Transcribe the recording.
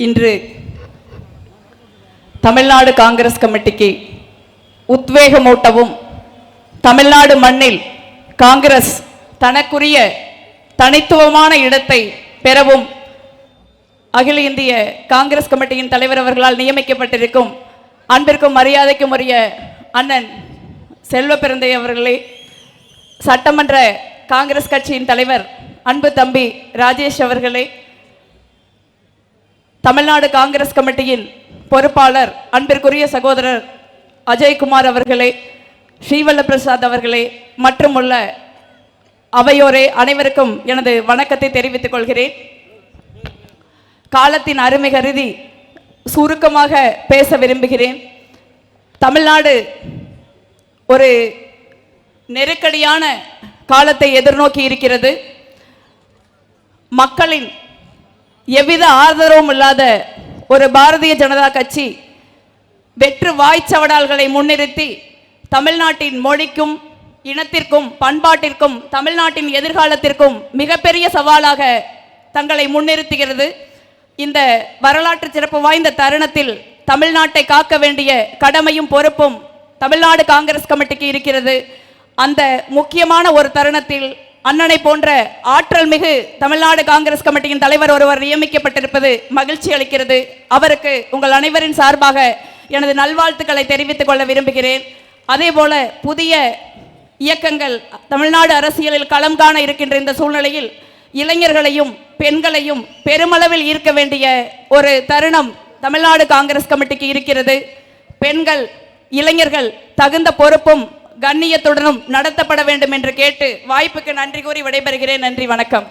இன்று தமிழ்நாடு காங்கிரஸ் கமிட்டிக்கு உத்வேகமூட்டவும் தமிழ்நாடு மண்ணில் காங்கிரஸ் தனக்குரிய தனித்துவமான இடத்தை பெறவும் அகில இந்திய காங்கிரஸ் கமிட்டியின் தலைவர் அவர்களால் நியமிக்கப்பட்டிருக்கும் அன்பிற்கும் மரியாதைக்கும் உரிய அண்ணன் செல்வ பிறந்தை அவர்களே சட்டமன்ற காங்கிரஸ் கட்சியின் தலைவர் அன்பு தம்பி ராஜேஷ் அவர்களே தமிழ்நாடு காங்கிரஸ் கமிட்டியின் பொறுப்பாளர் அன்பிற்குரிய சகோதரர் அஜய்குமார் அவர்களே ஸ்ரீவல்ல பிரசாத் அவர்களே மற்றும் உள்ள அவையோரே அனைவருக்கும் எனது வணக்கத்தை தெரிவித்துக் கொள்கிறேன். காலத்தின் அருமை கருதி சுருக்கமாக பேச விரும்புகிறேன். தமிழ்நாடு ஒரு நெருக்கடியான காலத்தை எதிர்நோக்கி இருக்கிறது. மக்களின் எவ்வித ஆதரவும் இல்லாத ஒரு பாரதிய ஜனதா கட்சி வெற்று வாய்ச்சவடால்களை முன்னிறுத்தி தமிழ்நாட்டின் மொழிக்கும் இனத்திற்கும் பண்பாட்டிற்கும் தமிழ்நாட்டின் எதிர்காலத்திற்கும் மிகப்பெரிய சவாலாக தங்களை முன்னிறுத்துகிறது. இந்த வரலாற்று சிறப்பு வாய்ந்த தருணத்தில் தமிழ்நாட்டை காக்க வேண்டிய கடமையும் பொறுப்பும் தமிழ்நாடு காங்கிரஸ் கமிட்டிக்கு இருக்கிறது. அந்த முக்கியமான ஒரு தருணத்தில் அண்ணனை போன்ற ஆற்றல் மிகு தமிழ்நாடு காங்கிரஸ் கமிட்டியின் தலைவர் ஒருவர் நியமிக்கப்பட்டிருப்பது மகிழ்ச்சி அளிக்கிறது. அவருக்கு உங்கள் அனைவரின் சார்பாக எனது நல்வாழ்த்துக்களை தெரிவித்துக் கொள்ள விரும்புகிறேன். அதே போல புதிய இயக்கங்கள் தமிழ்நாடு அரசியலில் களம் காண இருக்கின்ற இந்த சூழ்நிலையில் இளைஞர்களையும் பெண்களையும் பெருமளவில் ஈர்க்க வேண்டிய ஒரு தருணம் தமிழ்நாடு காங்கிரஸ் கமிட்டிக்கு இருக்கிறது. பெண்கள் இளைஞர்கள் தகுந்த பொறுப்பும் கண்ணியத்துடனும் நடத்தப்பட வேண்டும் என்று கேட்டு வாய்ப்புக்கு நன்றி கூறி விடைபெறுகிறேன். நன்றி வணக்கம்.